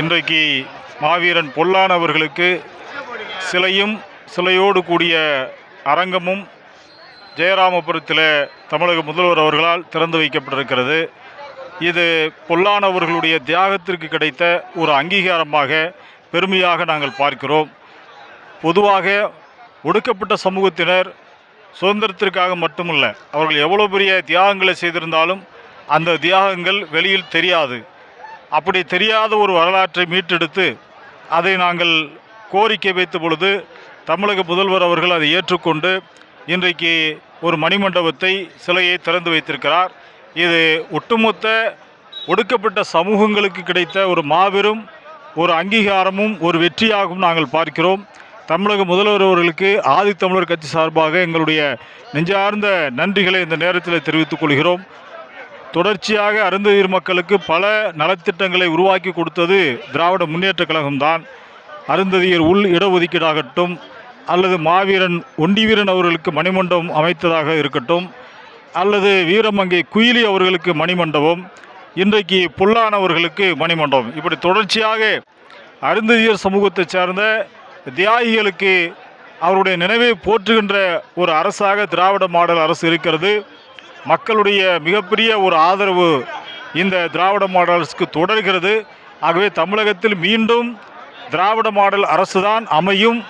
இன்றைக்கு மாவீரன் பொல்லான் அவர்களுக்கு சிலையும் சிலையோடு கூடிய அரங்கமும் ஜெயராமபுரத்தில் தமிழக முதல்வர் அவர்களால் திறந்து வைக்கப்பட்டிருக்கிறது. இது பொல்லான் அவர்களுடைய தியாகத்திற்கு கிடைத்த ஒரு அங்கீகாரமாக பெருமையாக நாங்கள் பார்க்கிறோம். பொதுவாக ஒடுக்கப்பட்ட சமூகத்தினர் சுதந்திரத்திற்காக மட்டுமல்ல அவர்கள் எவ்வளோ பெரிய தியாகங்களை செய்திருந்தாலும் அந்த தியாகங்கள் வெளியில் தெரியாது. அப்படி தெரியாத ஒரு வரலாற்றை மீட்டெடுத்து அதை நாங்கள் கோரிக்கை வைத்த பொழுது தமிழக முதல்வர் அவர்கள் அதை ஏற்றுக்கொண்டு இன்றைக்கு ஒரு மணிமண்டபத்தை சிலையை திறந்து வைத்திருக்கிறார். இது ஒட்டுமொத்த ஒடுக்கப்பட்ட சமூகங்களுக்கு கிடைத்த ஒரு மாபெரும் ஒரு அங்கீகாரமும் ஒரு வெற்றியாகவும் நாங்கள் பார்க்கிறோம். தமிழக முதல்வர் அவர்களுக்கு ஆதித்தமிழர் கட்சி சார்பாக எங்களுடைய நெஞ்சார்ந்த நன்றிகளை இந்த நேரத்தில் தெரிவித்துக் கொள்கிறோம். தொடர்ச்சியாக அருந்ததியர் மக்களுக்கு பல நலத்திட்டங்களை உருவாக்கி கொடுத்தது திராவிட முன்னேற்றக் கழகம்தான். அருந்ததியர் உள் இடஒதுக்கீடாகட்டும் அல்லது மாவீரன் ஒண்டிவீரன் அவர்களுக்கு மணிமண்டபம் அமைத்ததாக இருக்கட்டும் அல்லது வீரமங்கை குயிலி அவர்களுக்கு மணிமண்டபம் இன்றைக்கு புல்லானவர்களுக்கு மணிமண்டபம். இப்படி தொடர்ச்சியாக அருந்ததியர் சமூகத்தைச் சார்ந்த தியாகிகளுக்கு அவருடைய நினைவை போற்றுகின்ற ஒரு அரசாக திராவிட மாடல் அரசு இருக்கிறது. மக்களுடைய மிகப்பெரிய ஒரு ஆதரவு இந்த திராவிட மாடல் அரசுக்கு தொடர்கிறது. ஆகவே தமிழகத்தில் மீண்டும் திராவிட மாடல் அரசு தான் அமையும்.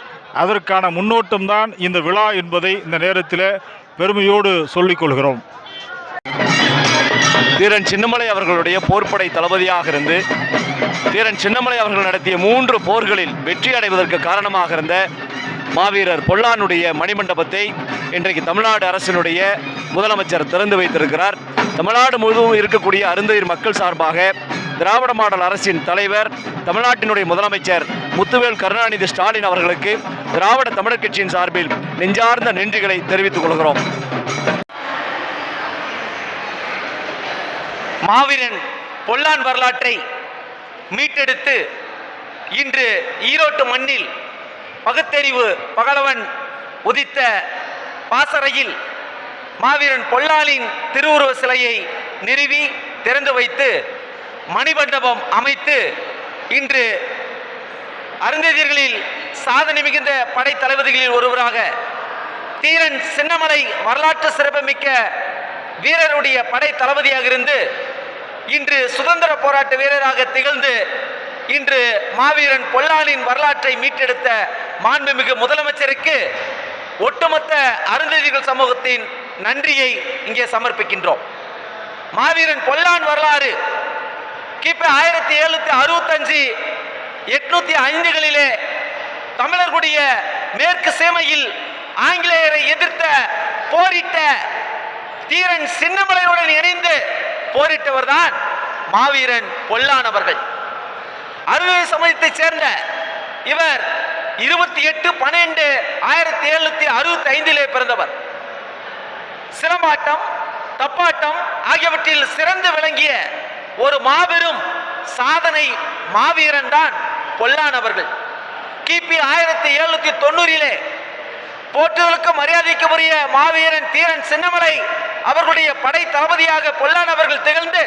அதற்கான முன்னோட்டம்தான் இந்த விழா என்பதை இந்த நேரத்தில் பெருமையோடு சொல்லிக்கொள்கிறோம் தீரன் சின்னமலை அவர்களுடைய போர்ப்படை தளபதியாக இருந்து தீரன் சின்னமலை அவர்கள் நடத்திய மூன்று போர்களில் வெற்றி அடைவதற்கு காரணமாக இருந்த மாவீரர் பொல்லானுடைய மணிமண்டபத்தை இன்றைக்கு தமிழ்நாடு அரசினுடைய முதலமைச்சர் திறந்து வைத்திருக்கிறார். தமிழ்நாடு முழுவதும் இருக்கக்கூடிய அருந்ததிர் மக்கள் சார்பாக திராவிட மாடல் அரசின் தலைவர் தமிழ்நாட்டினுடைய முதலமைச்சர் முத்துவேல் கருணாநிதி ஸ்டாலின் அவர்களுக்கு திராவிட தமிழர் கட்சியின் சார்பில் நெஞ்சார்ந்த நன்றிகளை தெரிவித்துக் கொள்கிறோம். மாவீரன் பொல்லான் வரலாற்றை மீட்டெடுத்து இன்று ஈரோட்டு மண்ணில் பகுத்தறிவு பகலவன் உதித்த பாசறையில் மாவீரன் பொல்லாலின் திருவுருவ சிலையை நிறுவி திறந்து வைத்து மணிமண்டபம் அமைத்து இன்று அருந்ததியர்களில் சாதனை மிகுந்த படைத்தளபதிகளில் ஒருவராக தீரன் சின்னமலை வரலாற்று சிறப்புமிக்க வீரருடைய படை தளபதியாக இருந்து இன்று சுதந்திர போராட்ட வீரராக திகழ்ந்து இன்று மாவீரன் பொல்லாளின் வரலாற்றை மீட்டெடுத்த மாண்புமிகு முதலமைச்சருக்கு ஒட்டுமொத்த அருந்ததிகள் சமூகத்தின் நன்றியை இங்கே சமர்ப்பிக்கின்றோம். மாவீரன் பொல்லான் வரலாறு கிபி ஆயிரத்தி எழுநூத்தி அறுபத்தஞ்சு எட்நூத்தி ஐந்துகளிலே தமிழர்களுடைய மேற்கு சேமையில் ஆங்கிலேயரை எதிர்த்த போரிட்ட தீரன் சின்னமலையுடன் இணைந்து போரிட்டவர் தான் மாவீரன் பொல்லான் அவர்கள். அறுவை சமயத்தை சேர்ந்த இவர் இருபத்தி எட்டு பன்னெண்டு ஆயிரத்தி எழுநூத்தி அறுபத்தி ஐந்திலே பிறந்தவர். சிலம்பாட்டம் தப்பாட்டம் ஆகியவற்றில் சிறந்து விளங்கிய ஒரு மாபெரும் சாதனை மாவீரன் தான் பொல்லானவர்கள் கிபி ஆயிரத்தி எழுநூத்தி தொண்ணூறிலே போற்றுதலுக்கு மரியாதைக்குரிய மாவீரன் தீரன் சின்னமலை அவர்களுடைய படை தளபதியாக பொல்லானவர்கள் திகழ்ந்து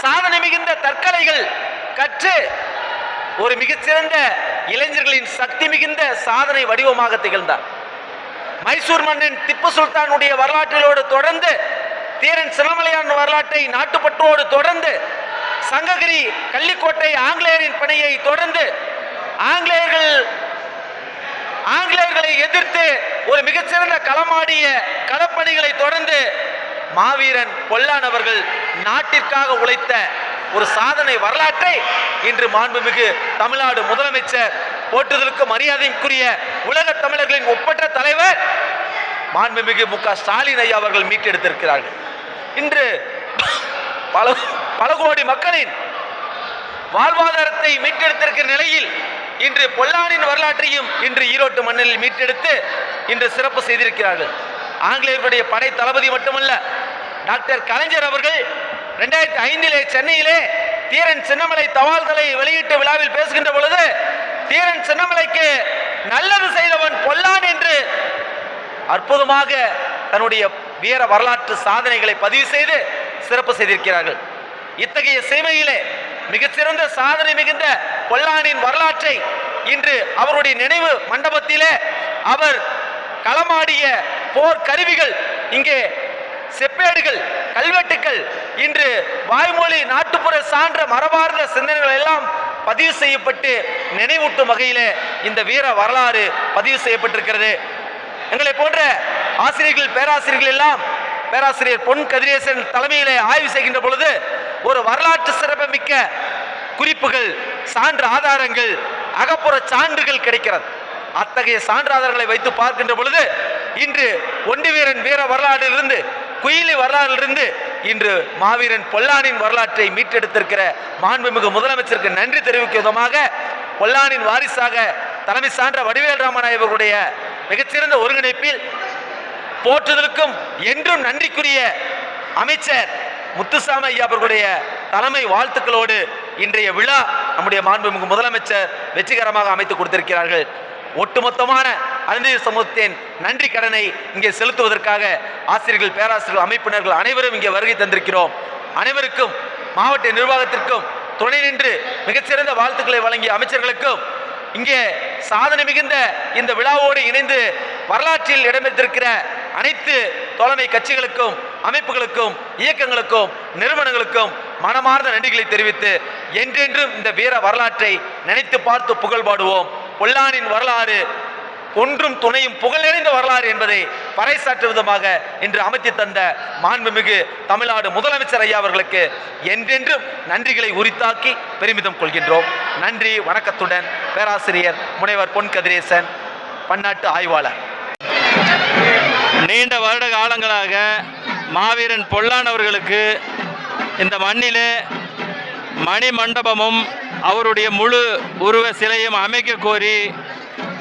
சாதனை மிகுந்த தற்கலைகள் கற்று ஒரு மிகச்சிறந்த இளைஞர்களின் சக்தி மிகுந்த சாதனை வடிவமாக திகழ்ந்தார். மைசூர் மன்னன் திப்பு சுல்தானுடைய வரலாற்றிலோடு தொடர்ந்து தீரன் சிலமலையான் வரலாற்றை நாட்டுப்பற்றோடு தொடர்ந்து சங்ககிரி கள்ளிக்கோட்டை ஆங்கிலேயரின் பணியை தொடர்ந்து ஆங்கிலேயர்கள் ஆங்கிலேயர்களை எதிர்த்து ஒரு மிகச்சிறந்த களமாடிய களப்பணிகளை தொடர்ந்து மாவீரன் பொல்லானவர்கள் நாட்டிற்காக உழைத்த ஒரு சாதனை வரலாற்றை இன்று மாண்புமிகு தமிழ்நாடு முதலமைச்சர் போற்றுதலுக்கு மரியாதைக்குரிய உலக தமிழர்களின் ஒப்பற்ற தலைவர் மாண்புமிகு மு க ஸ்டாலின் ஐயா அவர்கள் மீட்டெடுத்திருக்கிறார்கள். இன்று பல பல கோடி மக்களின் வாழ்வாதாரத்தை மீட்டெடுத்திருக்கிற நிலையில் இன்று பொல்லானின் வரலாற்றையும் இன்று ஈரோட்டு மண்ணில் மீட்டெடுத்து இன்று சிறப்பு செய்திருக்கிறார்கள். ஆங்கிலேயர்களுடைய படை தளபதி மட்டுமல்ல டாக்டர் கலைஞர் அவர்கள் ரெண்டாயிரத்தி ஐந்திலே சென்னையிலே தீரன் சின்னமலை தவால்களை வெளியிட்டு விழாவில் பேசுகின்ற பொழுது தீரன் சின்னமலைக்கு நல்லது செய்தவன் பொல்லான் என்று அற்புதமாக தன்னுடைய வீர வரலாற்று சாதனைகளை பதிவு செய்து சிறப்பு செய்திருக்கிறார்கள். இத்தகைய சீமையிலே மிகச்சிறந்த சாதனை மிகுந்த பொல்லானின் வரலாற்றை இன்று அவருடைய நினைவு மண்டபத்திலே அவர் களமாடிய போர் கருவிகள் இங்கே செப்பேடுகள் கல்வெட்டுக்கள் இன்று வாய்மொழி நாட்டுப்புற சான்ற மரபார்ந்த சிந்தனைகள் எல்லாம் பதிவு செய்யப்பட்டு நினைவூட்டும் வகையிலே இந்த வீர வரலாறு பதிவு செய்யப்பட்டிருக்கிறது. எங்களை போன்ற ஆசிரியர்கள் பேராசிரியர்கள் எல்லாம் பேராசிரியர் பொன் கதிரேசன் தலைமையிலே ஆய்வு செய்கின்ற பொழுது ஒரு வரலாற்று சிறப்புமிக்க குறிப்புகள் சான்று ஆதாரங்கள் அகப்புற சான்றுகள் கிடைக்கிறது. அத்தகைய சான்று ஆதாரங்களை வைத்து பார்க்கின்ற பொழுது இன்று ஒண்டி வீரன் வீர வரலாற்றிலிருந்து குயிலி வரலாறிலிருந்து இன்று மாவீரன் பொல்லானின் வரலாற்றை மீட்டெடுத்திருக்கிற மாண்புமிகு முதலமைச்சருக்கு நன்றி தெரிவிக்கும் விதமாக பொல்லானின் வாரிசாக தலைமை சான்ற வடிவேல் ராமநாயகருடைய மிகச்சிறந்த ஒருங்கிணைப்பில் போற்றுதலுக்கும் என்றும் நன்றிக்குரிய அமைச்சர் முத்துசாமி ஐயா அவர்களுடைய தலைமை வாழ்த்துக்களோடு இன்றைய விழா நம்முடைய மாண்புமிகு முதலமைச்சர் வெற்றிகரமாக அமைத்து கொடுத்திருக்கிறார்கள். ஒட்டுமொத்தமான அறிஞர் சமூகத்தின் நன்றி கடனை இங்கே செலுத்துவதற்காக ஆசிரியர்கள் பேராசிரியர்கள் அமைப்பினர்கள் அனைவரும் இங்கே வருகை தந்திருக்கிறோம். அனைவருக்கும் மாவட்ட நிர்வாகத்திற்கும் துணை நின்று மிகச்சிறந்த வாழ்த்துக்களை வழங்கிய அமைச்சர்களுக்கும் இங்கே சாதனை மிகுந்த இந்த விழாவோடு இணைந்து வரலாற்றில் இடம்பெற்றிருக்கிற அனைத்து தோழமை கட்சிகளுக்கும் அமைப்புகளுக்கும் இயக்கங்களுக்கும் நிறுவனங்களுக்கும் மனமார்ந்த நன்றிகளை தெரிவித்து என்றென்றும் இந்த வீர வரலாற்றை நினைத்து பார்த்து புகழ் பாடுவோம் பொல்லானின் வரலாறு ஒன்றும் துணையும் புகழ்நிறைந்த வரலாறு என்பதை பறைசாற்று விதமாக இன்று அமைத்து தந்த மாண்புமிகு தமிழ்நாடு முதலமைச்சர் ஐயா அவர்களுக்கு என்றென்றும் நன்றிகளை உரித்தாக்கி பெருமிதம் கொள்கின்றோம். நன்றி வணக்கத்துடன் பேராசிரியர் முனைவர் பொன் கதிரேசன் பன்னாட்டு ஆய்வாளர். நீண்ட வருட காலங்களாக மாவீரன் பொல்லான் அவர்களுக்கு இந்த மண்ணிலே மணி மண்டபமும் அவருடைய முழு உருவ சிலையும் அமைக்க கோரி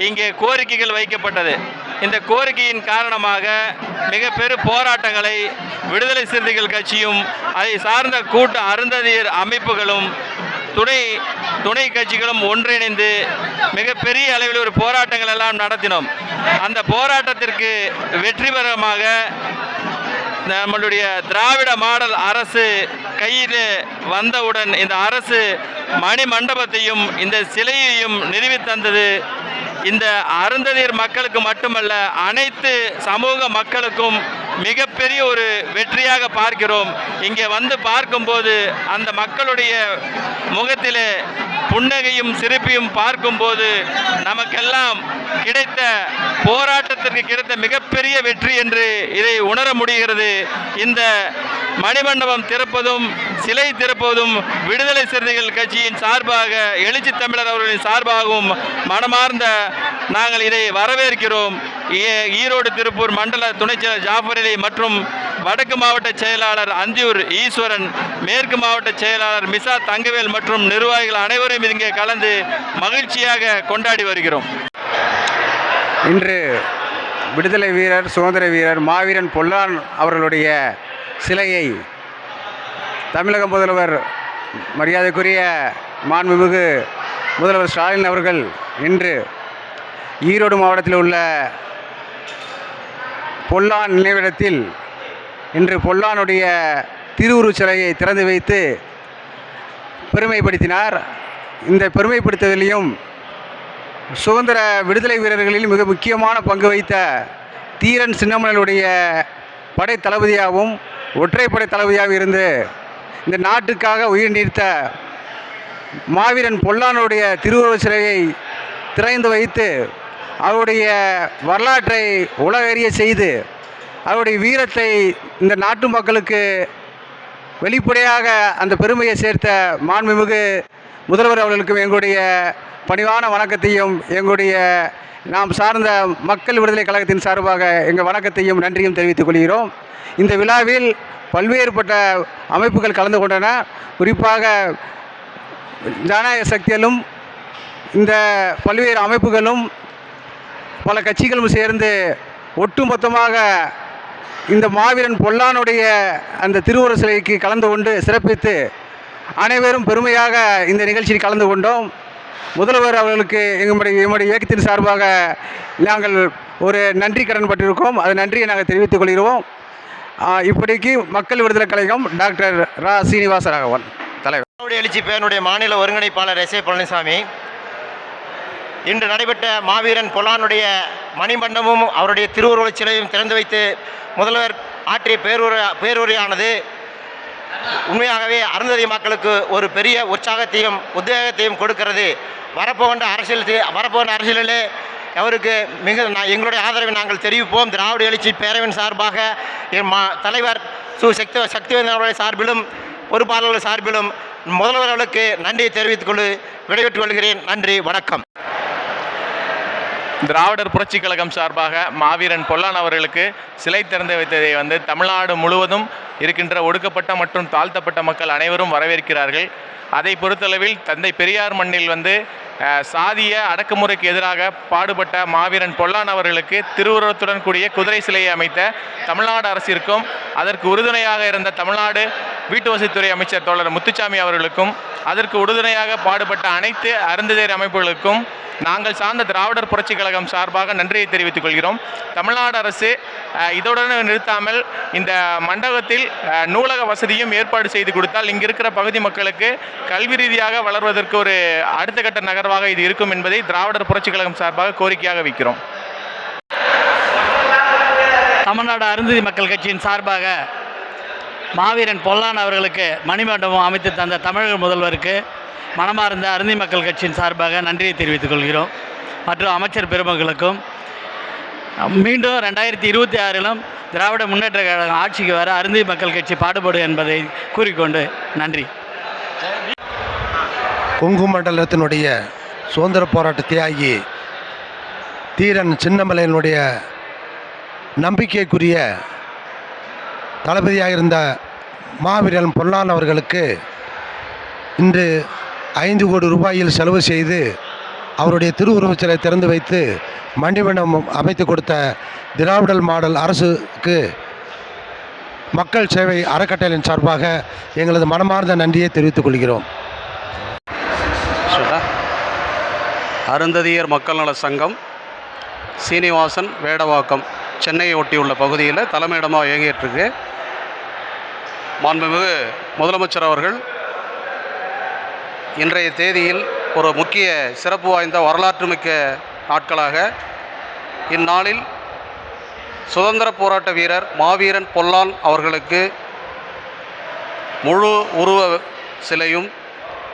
இங்கே கோரிக்கைகள் வைக்கப்பட்டது. இந்த கோரிக்கையின் காரணமாக மிக பெரும் போராட்டங்களை விடுதலை சிறுத்தைகள் கட்சியும் அதை சார்ந்த கூட்ட அருந்ததியர் அமைப்புகளும் துணை துணை கட்சிகளும் ஒன்றிணைந்து மிகப்பெரிய அளவில் ஒரு போராட்டங்கள் எல்லாம் நடத்தினோம். அந்த போராட்டத்திற்கு வெற்றிகரமாக நம்மளுடைய திராவிட மாடல் அரசு கையில் வந்தவுடன் இந்த அரசு மணி மண்டபத்தையும் இந்த சிலையையும் நிறுவி தந்தது. இந்த அருந்ததியர் மக்களுக்கு மட்டுமல்ல அனைத்து சமூக மக்களுக்கும் மிகப்பெரிய ஒரு வெற்றியாக பார்க்கிறோம். இங்கே வந்து பார்க்கும்போது அந்த மக்களுடைய முகத்திலே புன்னகையும் சிரிப்பையும் பார்க்கும்போது நமக்கெல்லாம் கிடைத்த போராட்டத்திற்கு கிடைத்த மிகப்பெரிய வெற்றி என்று இதை உணர முடிகிறது. இந்த மணிமண்டபம் திறப்பதும் சிலை திறப்பதும் விடுதலை சிறுத்தைகள் கட்சியின் சார்பாக எழுச்சி தமிழர் அவர்களின் சார்பாகவும் மனமார்ந்த நாங்கள் இதை வரவேற்கிறோம். ஈரோடு திருப்பூர் மண்டல துணைச் செயலர் ஜாஃபர் அலி மற்றும் வடக்கு மாவட்ட செயலாளர் அந்தியூர் ஈஸ்வரன் மேற்கு மாவட்ட செயலாளர் மிசா தங்கவேல் மற்றும் நிர்வாகிகள் அனைவரும் இங்கே கலந்து மகிழ்ச்சியாக கொண்டாடி வருகிறோம். இன்று விடுதலை வீரர் சுதந்திர வீரர் மாவீரன் பொல்லான் அவர்களுடைய சிலையை தமிழக முதல்வர் மரியாதைக்குரிய மாண்புமிகு முதல்வர் ஸ்டாலின் அவர்கள் இன்று ஈரோடு மாவட்டத்தில் உள்ள பொல்லான் நினைவிடத்தில் இன்று பொல்லானுடைய திருவுருச் சிலையை திறந்து வைத்து பெருமைப்படுத்தினார். இந்த பெருமைப்படுத்துவதிலையும் சுதந்திர விடுதலை வீரர்களில் மிக முக்கியமான பங்கு வைத்த தீரன் சின்னமலனுடைய படை தளபதியாகவும் ஒற்றைப்படை தளபதியாகவும் இருந்து இந்த நாட்டுக்காக உயிர் நீர்த்த மாவீரன் பொல்லானுடைய திருவுருவ சிலையை திறந்து வைத்து அவருடைய வரலாற்றை உலகறிய செய்து அவருடைய வீரத்தை இந்த நாட்டு மக்களுக்கு வெளிப்படையாக அந்த பெருமையை சேர்த்த மாண்புமிகு முதல்வர் அவர்களுக்கும் எங்களுடைய பணிவான வணக்கத்தையும் எங்களுடைய நாம் சார்ந்த மக்கள் விடுதலை கழகத்தின் சார்பாக எங்கள் வணக்கத்தையும் நன்றியும் தெரிவித்துக் கொள்கிறோம். இந்த விழாவில் பல்வேறுபட்ட அமைப்புகள் கலந்து கொண்டன. குறிப்பாக ஜனநாயக சக்திகளும் இந்த பல்வேறு அமைப்புகளும் பல கட்சிகளும் சேர்ந்து ஒட்டுமொத்தமாக இந்த மாவீரன் பொல்லானுடைய அந்த திருவுருவ சிலைக்கு கலந்து கொண்டு சிறப்பித்து அனைவரும் பெருமையாக இந்த நிகழ்ச்சியில் கலந்து கொண்டோம். முதல்வர் அவர்களுக்கு எங்களுடைய எங்களுடைய இயக்கத்தின் சார்பாக நாங்கள் ஒரு நன்றி கடன் பட்டிருக்கோம். அது நன்றியை நாங்கள் தெரிவித்துக் கொள்கிறோம். இப்படிக்கு மக்கள் விடுதலை கழகம் டாக்டர் ரா சீனிவாச ராகவன் தலைவர் எழுச்சி பேரனுடைய மாநில ஒருங்கிணைப்பாளர் எஸ் ஏ பழனிசாமி. இன்று நடைபெற்ற மாவீரன் பொலானுடைய மணிமண்டமும் அவருடைய திருவுருவச் சிலையும் திறந்து வைத்து முதல்வர் ஆற்றிய பேருரை பேருரையானது உண்மையாகவே அருந்ததி மக்களுக்கு ஒரு பெரிய உற்சாகத்தையும் உத்வேகத்தையும் கொடுக்கிறது. வரப்போகின்ற அரசியல் வரப்போகின்ற அரசியலிலே அவருக்கு மிக எங்களுடைய ஆதரவை நாங்கள் தெரிவிப்போம். திராவிட எழுச்சி பேரவின் சார்பாக என் மா தலைவர் சு சக்தி சக்திவேந்தன் அவருடைய சார்பிலும் பொறுப்பாளர்கள் சார்பிலும் முதல்வர் அவர்களுக்கு நன்றியை தெரிவித்துக் கொண்டு விடைபெற்றுக் கொள்கிறேன். நன்றி வணக்கம். திராவிடர் புரட்சிக் கழகம் சார்பாக மாவீரன் பொல்லான் அவர்களுக்கு சிலை திறந்து வைத்ததை வந்து தமிழ்நாடு முழுவதும் இருக்கின்ற ஒடுக்கப்பட்ட மற்றும் தாழ்த்தப்பட்ட மக்கள் அனைவரும் வரவேற்கிறார்கள். அதை பொறுத்தளவில் தந்தை பெரியார் மண்ணில் வந்து சாதிய அடக்குமுறைக்கு எதிராக பாடுபட்ட மாவீரன் பொல்லான் அவர்களுக்கு திருவுருவத்துடன் கூடிய குதிரை சிலையை அமைத்த தமிழ்நாடு அரசிற்கும் அதற்கு உறுதுணையாக இருந்த தமிழ்நாடு வீட்டு வசதித்துறை அமைச்சர் தோழர் முத்துச்சாமி அவர்களுக்கும் அதற்கு உறுதுணையாக பாடுபட்ட அனைத்து அருந்ததேர் அமைப்புகளுக்கும் நாங்கள் சார்ந்த திராவிடர் புரட்சிக் கழகம் சார்பாக நன்றியை தெரிவித்துக் கொள்கிறோம். தமிழ்நாடு அரசு இதோடு இதோடன் நிறுத்தாமல் இந்த மண்டபத்தில் நூலக வசதியும் ஏற்பாடு செய்து கொடுத்தால் இங்கு இருக்கிற பகுதி மக்களுக்கு கல்வி ரீதியாக வளர்வதற்கு ஒரு அடுத்த கட்ட ஆதரவாக இது இருக்கும் என்பதை திராவிடர் புரட்சிக் கழகம் சார்பாக கோரிக்கையாக வைக்கிறோம். தமிழ்நாடு அருந்ததி மக்கள் கட்சியின் சார்பாக மாவீரன் பொல்லான் அவர்களுக்கு மணிமண்டபம் அமைத்து தந்த தமிழக முதல்வருக்கு மனமார்ந்த அருந்தி மக்கள் கட்சியின் சார்பாக நன்றியை தெரிவித்துக் கொள்கிறோம். மற்றும் அமைச்சர் பெருமக்களுக்கும் மீண்டும் ரெண்டாயிரத்தி இருபத்தி ஆறிலும் திராவிட முன்னேற்ற கழகம் ஆட்சிக்கு வர அருந்தி மக்கள் கட்சி பாடுபடும் என்பதை கூறிக்கொண்டு நன்றி. கொங்கு மண்டலத்தினுடைய சுதந்திர போராட்ட தியாகி தீரன் சின்னமலையினுடைய நம்பிக்கைக்குரிய தளபதியாக இருந்த மாவீரன் பொல்லான் அவர்களுக்கு இன்று ஐந்து கோடி ரூபாயில் செலவு செய்து அவருடைய திருவுருவச் சிலை திறந்து வைத்து மண்டிமண்டம் அமைத்து கொடுத்த திராவிடல் மாடல் அரசுக்கு மக்கள் சேவை அறக்கட்டளையின் சார்பாக எங்களது மனமார்ந்த நன்றியை தெரிவித்துக் கொள்கிறோம். அருந்ததியர் மக்கள் நல சங்கம் சீனிவாசன் வேடவாக்கம் சென்னையை ஒட்டியுள்ள பகுதியில் தலைமையிடமாக இயங்கிட்டுருக்கு மாண்புமிகு முதலமைச்சர் அவர்கள் இன்றைய தேதியில் ஒரு முக்கிய சிறப்பு வாய்ந்த வரலாற்றுமிக்க நாட்களாக இந்நாளில் சுதந்திர போராட்ட வீரர் மாவீரன் பொல்லான் அவர்களுக்கு முழு உருவ சிலையும்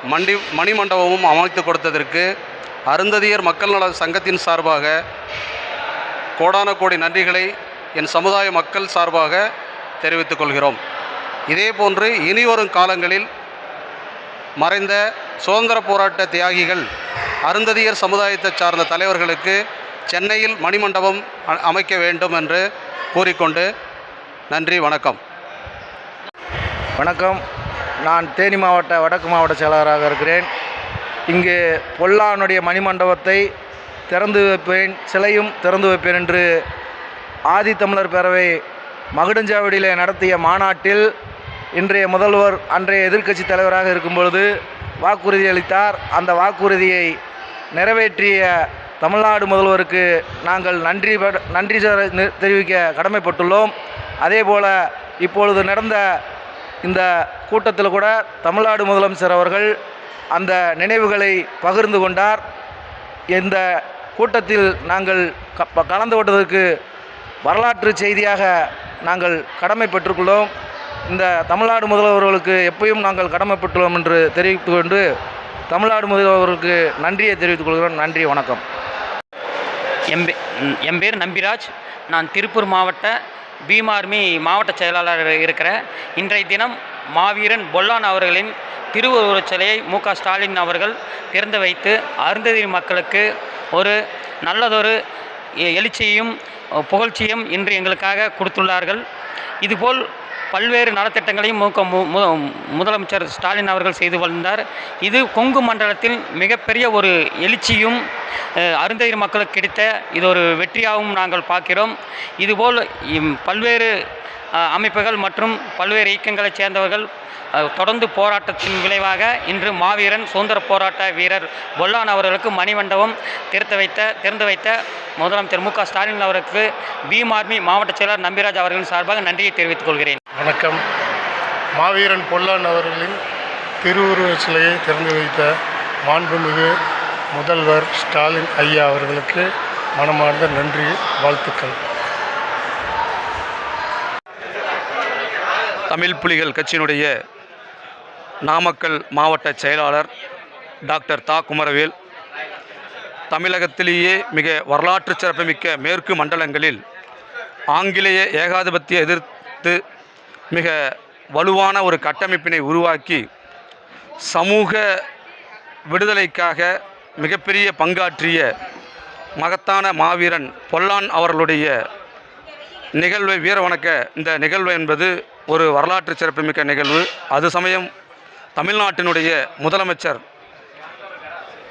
மண்டி மணிமண்டபமும் அமைத்து கொடுத்ததற்கு அருந்ததியர் மக்கள் நல சங்கத்தின் சார்பாக கோடான கோடி நன்றிகளை என் சமுதாய மக்கள் சார்பாக தெரிவித்துக் கொள்கிறோம். இதேபோன்று இனிவரும் காலங்களில் மறைந்த சுதந்திர போராட்ட தியாகிகள் அருந்ததியர் சமுதாயத்தை சார்ந்த தலைவர்களுக்கு சென்னையில் மணிமண்டபம் அமைக்க வேண்டும் என்று கூறிக்கொண்டு நன்றி வணக்கம். வணக்கம். நான் தேனி மாவட்ட வடக்கு மாவட்ட செயலாளராக இருக்கிறேன். இங்கு பொல்லானுடைய மணிமண்டபத்தை திறந்து வைப்பேன் சிலையும் திறந்து வைப்பேன் என்று ஆதித்தமிழர் பேரவை மகுடஞ்சாவடியிலே நடத்திய மாநாட்டில் இன்றைய முதல்வர் அன்றைய எதிர்க்கட்சி தலைவராக இருக்கும் பொழுது வாக்குறுதி அளித்தார். அந்த வாக்குறுதியை நிறைவேற்றிய தமிழ்நாடு முதல்வருக்கு நாங்கள் நன்றி பட- நன்றி தெரிவிக்க கடமைப்பட்டுள்ளோம். அதேபோல் இப்பொழுது நடந்த இந்த கூட்டத்தில் கூட தமிழ்நாடு முதலமைச்சர் அவர்கள் அந்த நினைவுகளை பகிர்ந்து கொண்டார். இந்த கூட்டத்தில் நாங்கள் கலந்து கொண்டதற்கு வரலாற்று செய்தியாக நாங்கள் கடமை பெற்றுக்கொள்ளோம் இந்த தமிழ்நாடு முதல்வர்களுக்கு எப்பயும் நாங்கள் கடமைப்பட்டுள்ளோம் என்று தெரிவித்துக் கொண்டு தமிழ்நாடு முதல்வர்களுக்கு நன்றியை தெரிவித்துக் கொள்கிறோம். நன்றி வணக்கம். எம்பே என் பேர் நம்பிராஜ். நான் திருப்பூர் மாவட்ட பீமார்மி மாவட்ட செயலாளர் இருக்கிறேன். இன்றைய தினம் மாவீரன் பொல்லான் அவர்களின் திருவுருவச் சிலையை மு க ஸ்டாலின் அவர்கள் திறந்து வைத்து அருந்ததி மக்களுக்கு ஒரு நல்லதொரு எழுச்சியையும் புகழ்ச்சியும் இன்று எங்களுக்காக கொடுத்துள்ளார்கள். இதுபோல் பல்வேறு நலத்திட்டங்களையும் மு மு- மு- முதலமைச்சர் ஸ்டாலின் அவர்கள் செய்து வந்தார். இது கொங்கு மண்டலத்தில் மிகப்பெரிய ஒரு எழுச்சியும் அஹ், மக்களுக்கு கிடைத்த இது ஒரு வெற்றியாகவும் நாங்கள் பார்க்கிறோம். இதுபோல் பல்வேறு அமைப்புகள் மற்றும் பல்வேறு இயக்கங்களைச் சேர்ந்தவர்கள் தொடர்ந்து போராட்டத்தின் விளைவாக இன்று மாவீரன் சுதந்திர போராட்ட வீரர் பொல்லான் அவர்களுக்கு மணிமண்டபம் திறந்து வைத்த திறந்து வைத்த முதலமைச்சர் மு க ஸ்டாலின் அவருக்கு பீம் ஆர்மி மாவட்ட செயலர் நம்பிராஜ் அவர்களின் சார்பாக நன்றியை தெரிவித்துக் கொள்கிறேன். வணக்கம். மாவீரன் பொல்லான் அவர்களின் திருவுருவ சிலையை திறந்து வைத்த மாண்புமிகு முதல்வர் ஸ்டாலின் ஐயா அவர்களுக்கு மனமார்ந்த நன்றி வாழ்த்துக்கள். தமிழ் புலிகள் கட்சியினுடைய நாமக்கல் மாவட்ட செயலாளர் டாக்டர் தா. குமரவேல் தமிழகத்திலேயே மிக வரலாற்று சிறப்புமிக்க மேற்கு மண்டலங்களில் ஆங்கிலேய ஏகாதிபத்திய எதிர்த்து மிக வலுவான ஒரு கட்டமைப்பினை உருவாக்கி சமூக விடுதலைக்காக மிகப்பெரிய பங்காற்றிய மகத்தான மாவீரன் பொல்லான் அவர்களுடைய நிகழ்வை வீர வணக்க இந்த நிகழ்வு என்பது ஒரு வரலாற்று சிறப்புமிக்க நிகழ்வு. அது சமயம் தமிழ்நாட்டினுடைய முதலமைச்சர்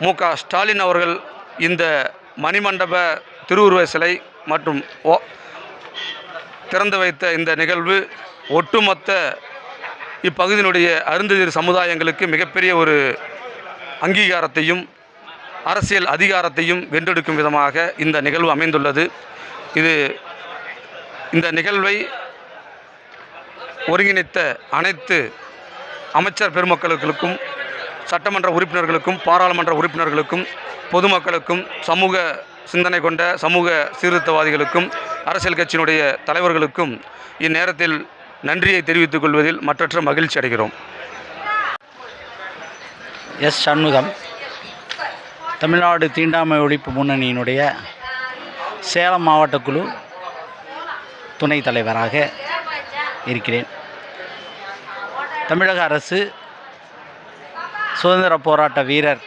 மு க ஸ்டாலின் அவர்கள் இந்த மணிமண்டப திருவுருவ சிலை மற்றும் ஓ திறந்து வைத்த இந்த நிகழ்வு ஒட்டுமொத்த இப்பகுதியினுடைய அருந்ததிர் சமுதாயங்களுக்கு மிகப்பெரிய ஒரு அங்கீகாரத்தையும் அரசியல் அதிகாரத்தையும் வென்றெடுக்கும் விதமாக இந்த நிகழ்வு அமைந்துள்ளது. இது இந்த நிகழ்வை ஒருங்கிணைத்த அனைத்து அமைச்சர் பெருமக்களுக்கும் சட்டமன்ற உறுப்பினர்களுக்கும் பாராளுமன்ற உறுப்பினர்களுக்கும் பொதுமக்களுக்கும் சமூக சிந்தனை கொண்ட சமூக சீர்திருத்தவாதிகளுக்கும் அரசியல் கட்சியினுடைய தலைவர்களுக்கும் இந்நேரத்தில் நன்றியை தெரிவித்துக் கொள்வதில் மற்றற்ற மகிழ்ச்சி அடைகிறோம். எஸ் சண்முகம் தமிழ்நாடு தீண்டாமை ஒழிப்பு முன்னணியினுடைய சேலம் மாவட்ட குழு துணைத் தலைவராக இருக்கிறேன். தமிழக அரசு சுதந்திர போராட்ட வீரர்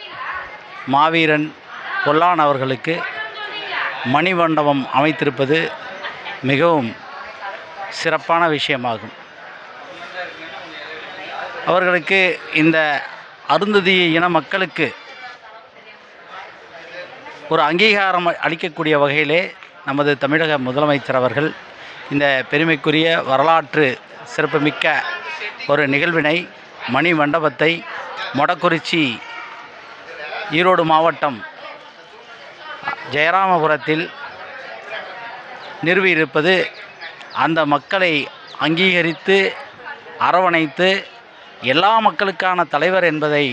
மாவீரன் பொல்லான் அவர்களுக்கு மணிமண்டபம் அமைத்திருப்பது மிகவும் சிறப்பான விஷயமாகும். அவர்களுக்கு இந்த அருந்ததி இன மக்களுக்கு ஒரு அங்கீகாரம் அளிக்கக்கூடிய வகையிலே நமது தமிழக முதலமைச்சர் அவர்கள் இந்த பெருமைக்குரிய வரலாற்று சிறப்புமிக்க ஒரு நிகழ்வினை மணி மண்டபத்தை மொடக்குறிச்சி ஈரோடு மாவட்டம் ஜெயராமபுரத்தில் நிறுவியிருப்பது அந்த மக்களை அங்கீகரித்து அரவணைத்து எல்லா மக்களுக்கான தலைவர் என்பதை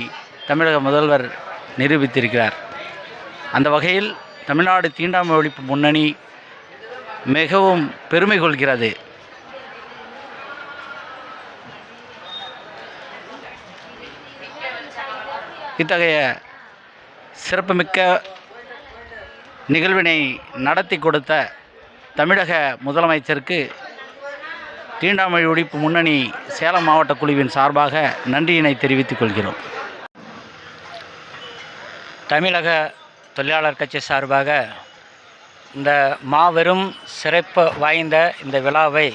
தமிழக முதல்வர் நிரூபித்திருக்கிறார். அந்த வகையில் தமிழ்நாடு தீண்டாமை ஒழிப்பு முன்னணி மிகவும் பெருமை கொள்கிறது. இத்தகைய சிறப்புமிக்க நிகழ்வினை நடத்தி கொடுத்த தமிழக முதலமைச்சருக்கு தீண்டாமை ஒழிப்பு முன்னணி சேலம் மாவட்ட குழுவின் சார்பாக நன்றியினை தெரிவித்துக் கொள்கிறோம். தமிழக தொழிலாளர் கட்சி சார்பாக இந்த மாபெரும் சிறப்பு வாய்ந்த இந்த விழாவை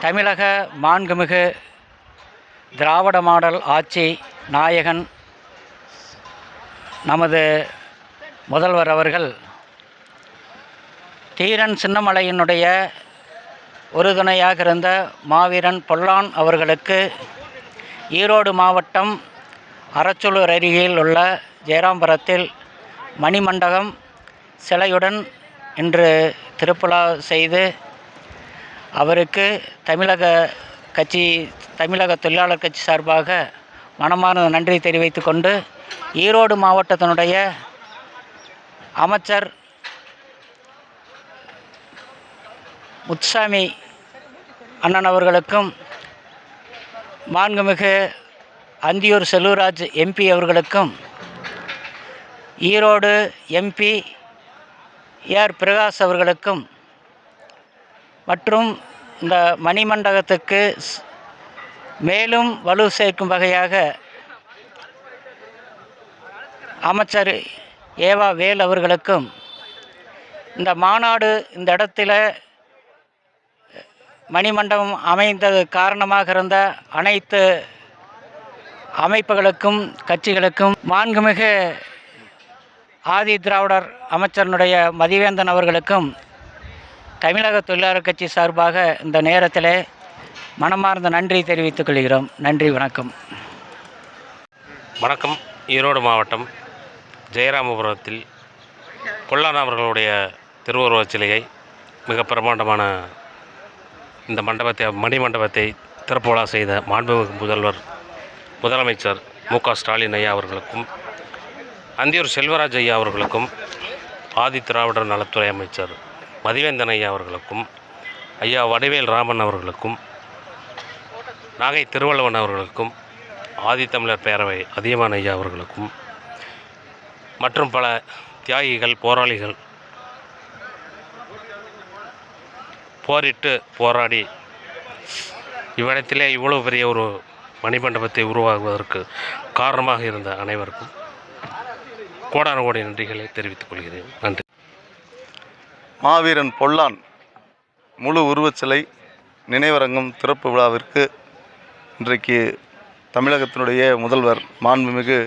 தமிழக மாண்புமிகு திராவிட மாடல் ஆட்சி நாயகன் நமது முதல்வர் அவர்கள் தீரன் சின்னமலையினுடைய உறுதுணையாக இருந்த மாவீரன் பொல்லான் அவர்களுக்கு ஈரோடு மாவட்டம் அரச்சலூர் அருகில் உள்ள ஜெயராம்பரத்தில் மணிமண்டபம் சிலையுடன் இன்று திருப்புலா செய்து அவருக்கு தமிழக கட்சி தமிழக தொழிலாளர் கட்சி சார்பாக மனமார்ந்த நன்றி தெரிவித்து கொண்டு ஈரோடு மாவட்டத்தினுடைய அமைச்சர் முத்துசாமி அண்ணன் அவர்களுக்கும் மாண்புமிகு அந்தியூர் செல்வராஜ் எம்பி அவர்களுக்கும் ஈரோடு எம்பி ஏஆர் பிரகாஷ் அவர்களுக்கும் மற்றும் இந்த மணிமண்டபத்துக்கு மேலும் வலு சேர்க்கும் வகையாக அமைச்சர் ஏவா வேல் அவர்களுக்கும் இந்த மாநாடு இந்த இடத்துல மணிமண்டபம் அமைந்தது காரணமாக இருந்த அனைத்து அமைப்புகளுக்கும் கட்சிகளுக்கும் மாண்புமிகு ஆதி திராவிடர் அமைச்சரனுடைய மதிவேந்தன் அவர்களுக்கும் தமிழக தொழிலாளர் கட்சி சார்பாக இந்த நேரத்தில் மனமார்ந்த நன்றி தெரிவித்துக் கொள்கிறோம். நன்றி வணக்கம். வணக்கம். ஈரோடு மாவட்டம் ஜெயராமபுரத்தில் கொல்லான் அவர்களுடைய திருவுருவச் சிலையை மிக பிரமாண்டமான இந்த மண்டபத்தை மணி மண்டபத்தை திறப்பு விழா செய்த மாண்புமிகு முதல்வர் முதலமைச்சர் மு க ஸ்டாலின் ஐயா அவர்களுக்கும் அந்தியூர் செல்வராஜ் ஐயா அவர்களுக்கும் ஆதி திராவிடர் நலத்துறை அமைச்சர் மதிவேந்தன் ஐயா அவர்களுக்கும் ஐயா வடிவேல் ராமன் அவர்களுக்கும் நாகை திருவள்ளுவன் அவர்களுக்கும் ஆதித்தமிழர் பேரவை அதியமான் ஐயா அவர்களுக்கும் மற்றும் பல தியாகிகள் போராளிகள் போரிட்டு போராடி இவ்விடத்திலே இவ்வளவு பெரிய ஒரு மணிமண்டபத்தை உருவாகுவதற்கு காரணமாக இருந்த அனைவருக்கும் கோடான கோடி நன்றிகளை தெரிவித்துக் கொள்கிறேன். நன்றி. மாவீரன் பொல்லான் முழு உருவச்சிலை நினைவரங்கம் திறப்பு விழாவிற்கு இன்றைக்கு தமிழகத்தினுடைய முதல்வர் மாண்புமிகு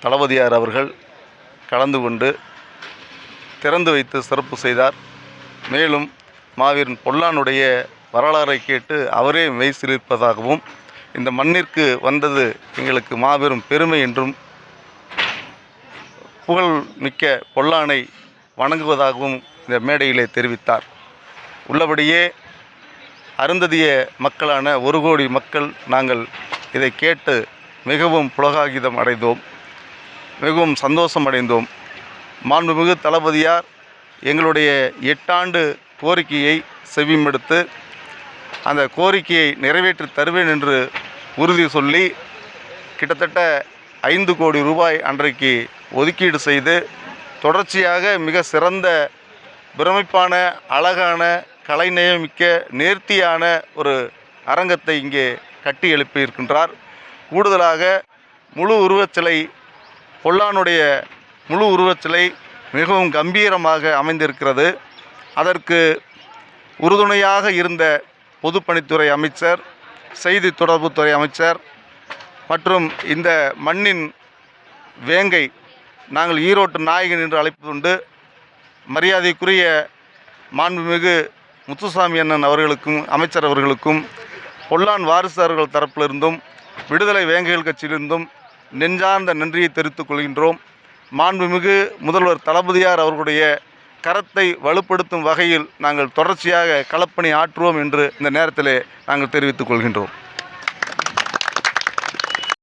தளபதியார் அவர்கள் கலந்து கொண்டு திறந்து வைத்து சிறப்பு செய்தார். மேலும் மாவீரன் பொல்லானுடைய வரலாறை கேட்டு அவரே மெய்சிலிருப்பதாகவும் இந்த மண்ணிற்கு வந்தது எங்களுக்கு மாபெரும் பெருமை என்றும் புகழ் மிக்க பொல்லானை வணங்குவதாகவும் இந்த மேடையிலே தெரிவித்தார். உள்ளபடியே அருந்ததிய மக்களான ஒரு கோடி மக்கள் நாங்கள் இதை கேட்டு மிகவும் புலகாகிதம் அடைந்தோம். மிகவும் சந்தோஷம் அடைந்தோம். மாண்புமிகு தளபதியார் எங்களுடைய எட்டாண்டு கோரிக்கையை செவிமெடுத்து அந்த கோரிக்கையை நிறைவேற்றி தருவேன் என்று உறுதி சொல்லி கிட்டத்தட்ட ஐந்து கோடி ரூபாய் அன்றைக்கு ஒதுக்கீடு செய்து தொடர்ச்சியாக மிக சிறந்த பிரமிப்பான அழகான கலைநயமிக்க நேர்த்தியான ஒரு அரங்கத்தை இங்கே கட்டி எழுப்பியிருக்கின்றார். கூடுதலாக முழு உருவச்சிலை பொல்லானுடைய முழு உருவச்சிலை மிகவும் கம்பீரமாக அமைந்திருக்கிறது. அதற்கு உறுதுணையாக இருந்த பொதுப்பணித்துறை அமைச்சர் செய்தி தொடர்புத்துறை அமைச்சர் மற்றும் இந்த மண்ணின் வேங்கை நாங்கள் ஈரோட்டு நாயகன் என்று அழைப்பதுண்டு. மரியாதைக்குரிய மாண்புமிகு முத்துசாமி அண்ணன் அவர்களுக்கும் அமைச்சர் அவர்களுக்கும் பொல்லான் வாரிசார்கள் தரப்பிலிருந்தும் விடுதலை வேங்கைகள் கட்சியிலிருந்தும் நெஞ்சார்ந்த நன்றியை தெரிவித்துக் கொள்கின்றோம். மாண்புமிகு முதல்வர் தளபதியார் அவர்களுடைய கரத்தை வலுப்படுத்தும் வகையில் நாங்கள் தொடர்ச்சியாக களப்பணி ஆற்றுவோம் என்று இந்த நேரத்திலே நாங்கள் தெரிவித்துக் கொள்கின்றோம்.